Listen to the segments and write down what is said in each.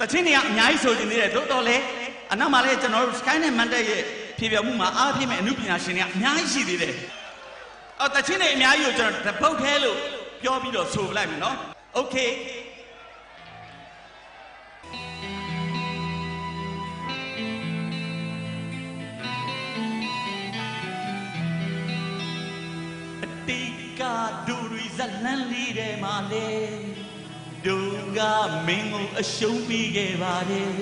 တချင်းတွေကအများကြီးဆိုတင်သေးတယ်သို့တော်လည်းအနောက်မှာလည်းကျွန်တော်တို့ Sky နဲ့ Mandat ရဲ့ဖြည့်ပြမှုမှာအားဖြည့်မဲ့အမှုပညာရှင်တွေကအများကြီးရှိသေးတယ်အော်တချင်းတွေအများကြီးကိုကျွန်တော်တပုတ်သေးလို့ပြောပြီးတော့ဆိုလိုက်မယ်နော် Okay အတိကဒူရီဇလန်လေးထဲမှာလေ ဒုကမင်းကိုအရှုံးပြီးခဲ့ပါတယ်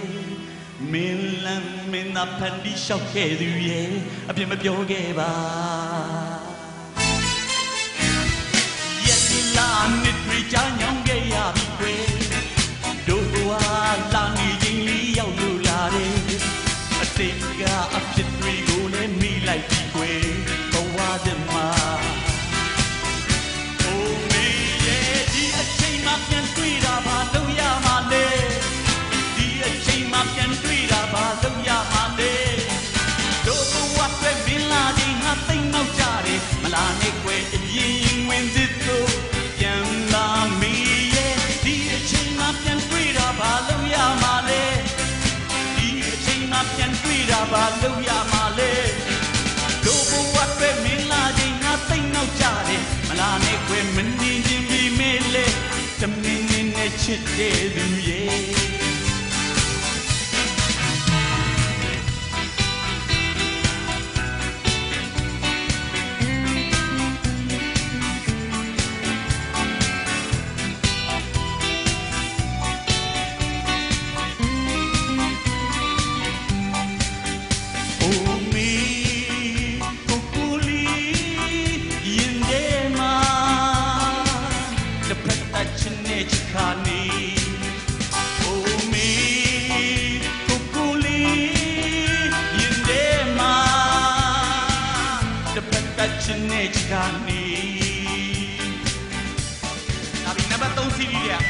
မင်းလမ်းမင်းသာဖန်တီးလျှောက်ခဲ့သူရဲ့အပြစ်မပြောခဲ့ပါရက်ဒီလာနစ်ရီချောင်းညောင်း တယ်မလာနဲ့ကွယ်အရင်ဝင်စစ်တို့ပြန်လာမီရဲ့ဒီအချိန်မှပြန်တွေ့တာဘာလို့ရမှာလဲဒီအချိန်မှပြန်တွေ့တာဘာလို့ရမှာလဲတို့ဘဝပဲမင်းလာခြင်းငါသိမ့်နောက်ကြတယ်မလာနဲ့ခွေမနေခြင်းပြီးမေးလေတမင်းနေနဲ့ချစ်တဲ့သူရဲ့ 3 CD တဲ့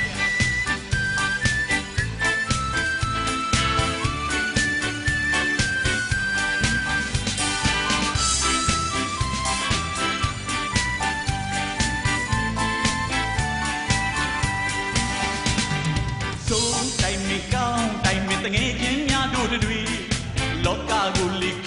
စိုးတိုင်မီကောင်းတိုင်မီတငယ်ချင်းများတို့တွေလောကကိုလိခ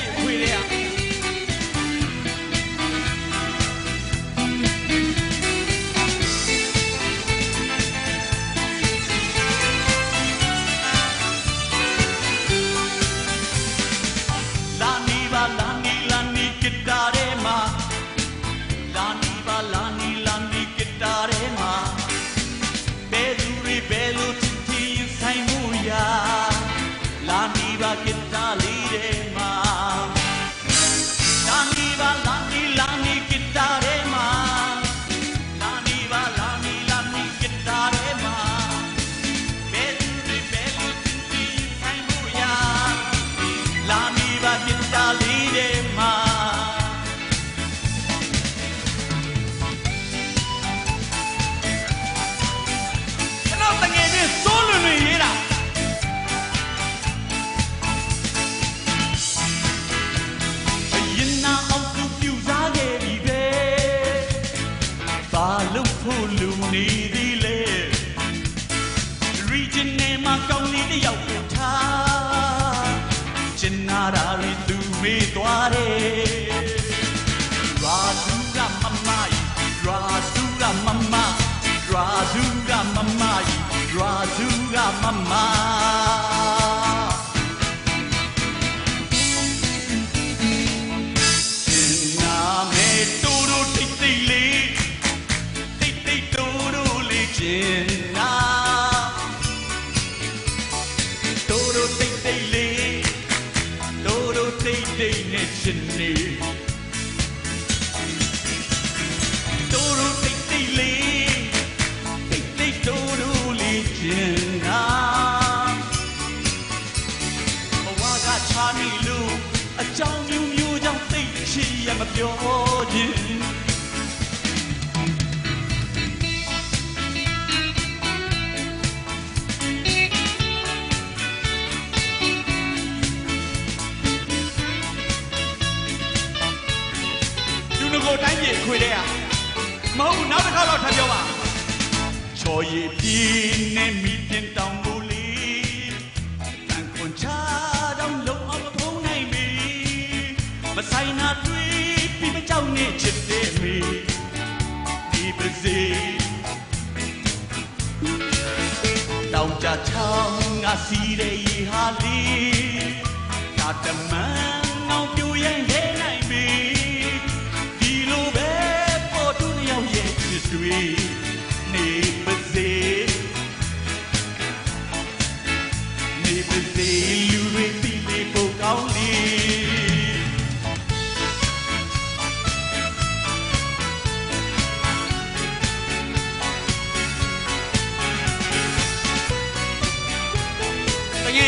ငကိုတို တိုးတိုးတိတ်တိတ်နဲ့ချင်နေတိုးတိုးတိတ်တိတ်လေးတိတ်တိတ်တိုးတိုးလေးချင်နာဘဝကချာနေလို့အကြောင်းမျိုးမျိုးကြောင့်သိချင်ရမပြောခြင်း ခွေတဲ့อ่ะမဟုတ်ဘူးနောက်တစ်ခါတော့ထပ်ပြောပါချော်ရည်ပြင်းနဲ့မိတင်တောင်မူလီတန်ခွန်ချတော့လုံးအောင်ဖုံးနိုင်ပြီမဆိုင်နာတွေ့ပြီးမကြောက်နဲ့ချစ်တဲ့မိဒီပစေတောင်ကြချောင်းငါစီတဲ့ရေဟာလီတာတမန်အောင်ပြူရင်ဟဲနိုင်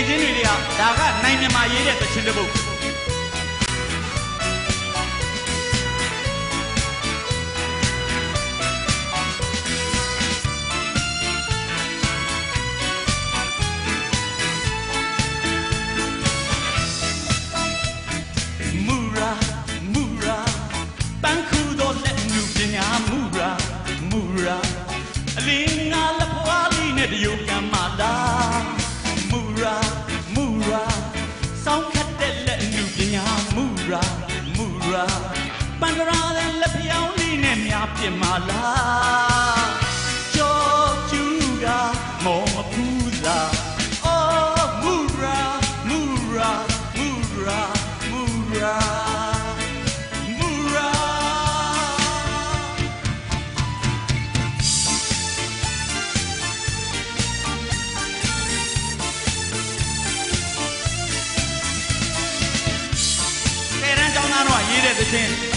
ချင်းတွေတွေကဒါကနိုင်မြန်မာရေးတဲ့သချင်းတစ်ပုဒ် နဲ့များပြင်မလားကြောကျူကမောမဖူးလား Oh, Mura, Mura, Mura, Mura, Mura. ကဲရန်ကျောင်းသားတော့ရေးတဲ့သချင်း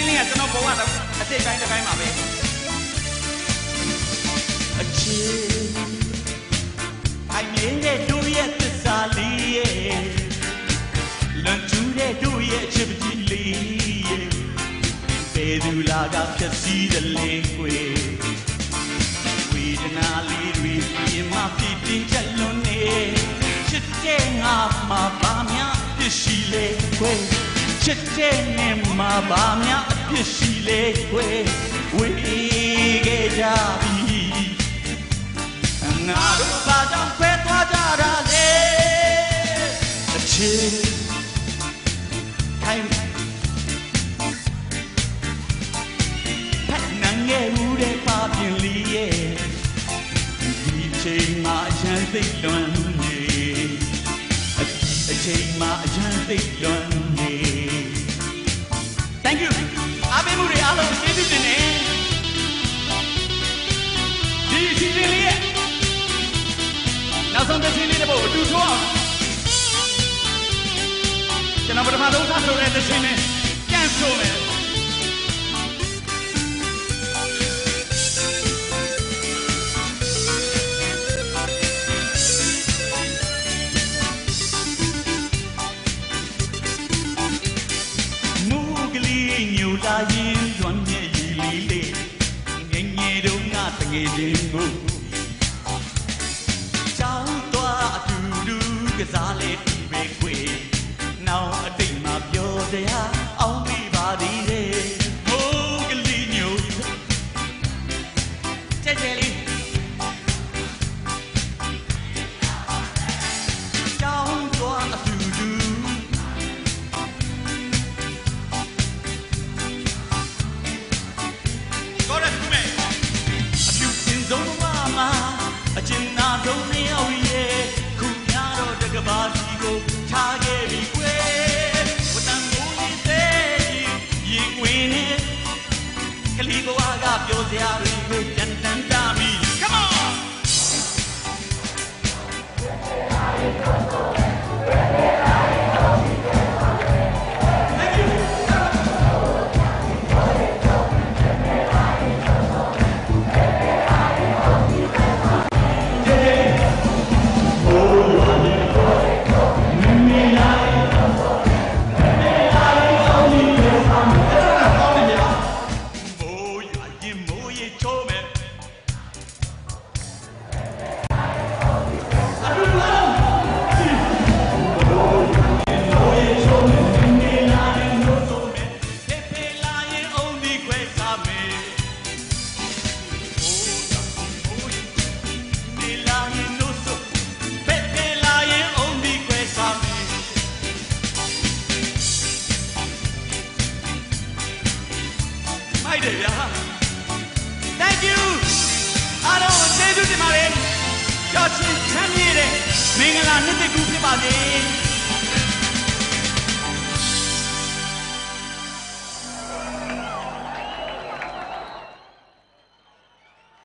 ဒီသချင်းလေးကကျွန်တော်ဘဝတော့အစိတ်ပိုင်းတစ်ပိုင်းပါပဲအချစ်အမြင်တဲ့တို့ရဲ့သစ္စာလေးရဲ့လွန်ကျူးတဲ့တို့ရဲ့အချစ်ပကြီးလေးရဲ့ဘယ်သူလာကဖြစ်စည်းတယ်လေခွေ စ်တဲ့နဲ့မှာပါများအဖြစ်ရှိလေခွေဝေခဲ့ကြပြီငါတို့ဘာကြောင့်ခွဲသွားကြတာလဲအချစ် ဆုံးထားဆို ဆုံးနှစ်ယောက်ရဲ့ခုများတော့တကဘာစီကိုထားခဲ့ပြီကွယ်ဝတန်ကိုရေးသေးရင်ဝင်ကလေးဘဝကပြောစရာ မိုက်တယ်ဗျာ Thank you အားလုံးကိုကျေးဇူးတင်ပါတယ်ကြောက်ချင်းချမ်းမြေ့တဲ့မင်္ဂလာနှစ်တကူဖြစ်ပါစေ